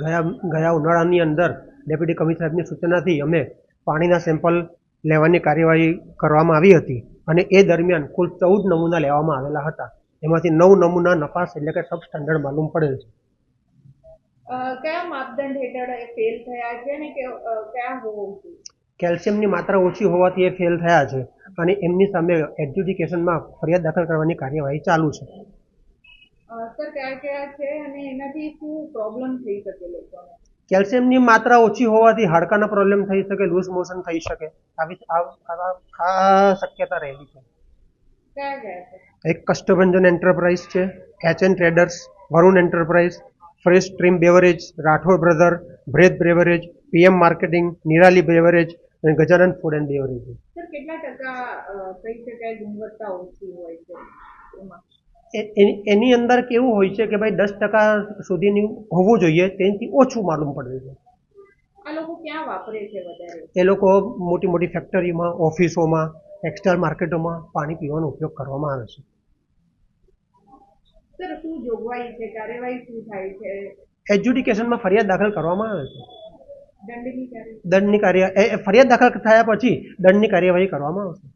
ગયા ગયા ઉનાળાની અંદર ડેપ્યુટી કમિશનર સાહેબની સૂચનાથી અમે પાણીના સેમ્પલ લેવાની કાર્યવાહી કરવામાં આવી હતી અને એ દરમિયાન કુલ ચૌદ નમૂના લેવામાં આવેલા હતા. એમાંથી નવ નમૂના નપાસ એટલે કે સબ સ્ટાન્ડર્ડ માલુમ પડેલ છે. કયા માપદંડ હેઠળ ફેલ થયા છે અને કયા હોવું કેલ્શિયમની માત્રા ઓછી હોવાથી એ ફેલ થયા છે અને એમની સામે એડ્યુટિકેશનમાં ફરિયાદ દાખલ કરવાની કાર્યવાહી ચાલુ છે. સર કયા કયા છે અને એનાથી શું પ્રોબ્લેમ થઈ શકે લોકોને? કેલ્શિયમની માત્રા ઓછી હોવાથી હાડકાના પ્રોબ્લેમ થઈ શકે લૂઝ મોશન થઈ શકે. આવી આ- શક્યતા રહેલી છે. એક કષ્ટભંજન એન્ટરપ્રાઇઝ છે H N traders Varun enterprise fresh stream beverage Rathod brother breath beverage PM marketing Nirali beverage અને ગજાનંદ ફૂડ એન્ડ બેવરેજ કેટલા ટકા કહી શકાય ગુણવત્તા ઓછી હોય છે એની એની અંદર કેવું હોય છે કે ભાઈ દસ ટકા સુધીની હોવું જોઈએ તેનાથી ઓછું માલુમ પડે છે. એ લોકો મોટી મોટી ફેક્ટરીમાં ઓફિસોમાં ટેક્સટાઇલ માર્કેટોમાં પાણી પીવાનો ઉપયોગ કરવામાં આવે છે. એજ્યુડિકેશનમાં ફરિયાદ દાખલ કરવામાં આવે છે. દંડની કાર્ય ફરિયાદ દાખલ થયા પછી દંડની કાર્યવાહી કરવામાં આવશે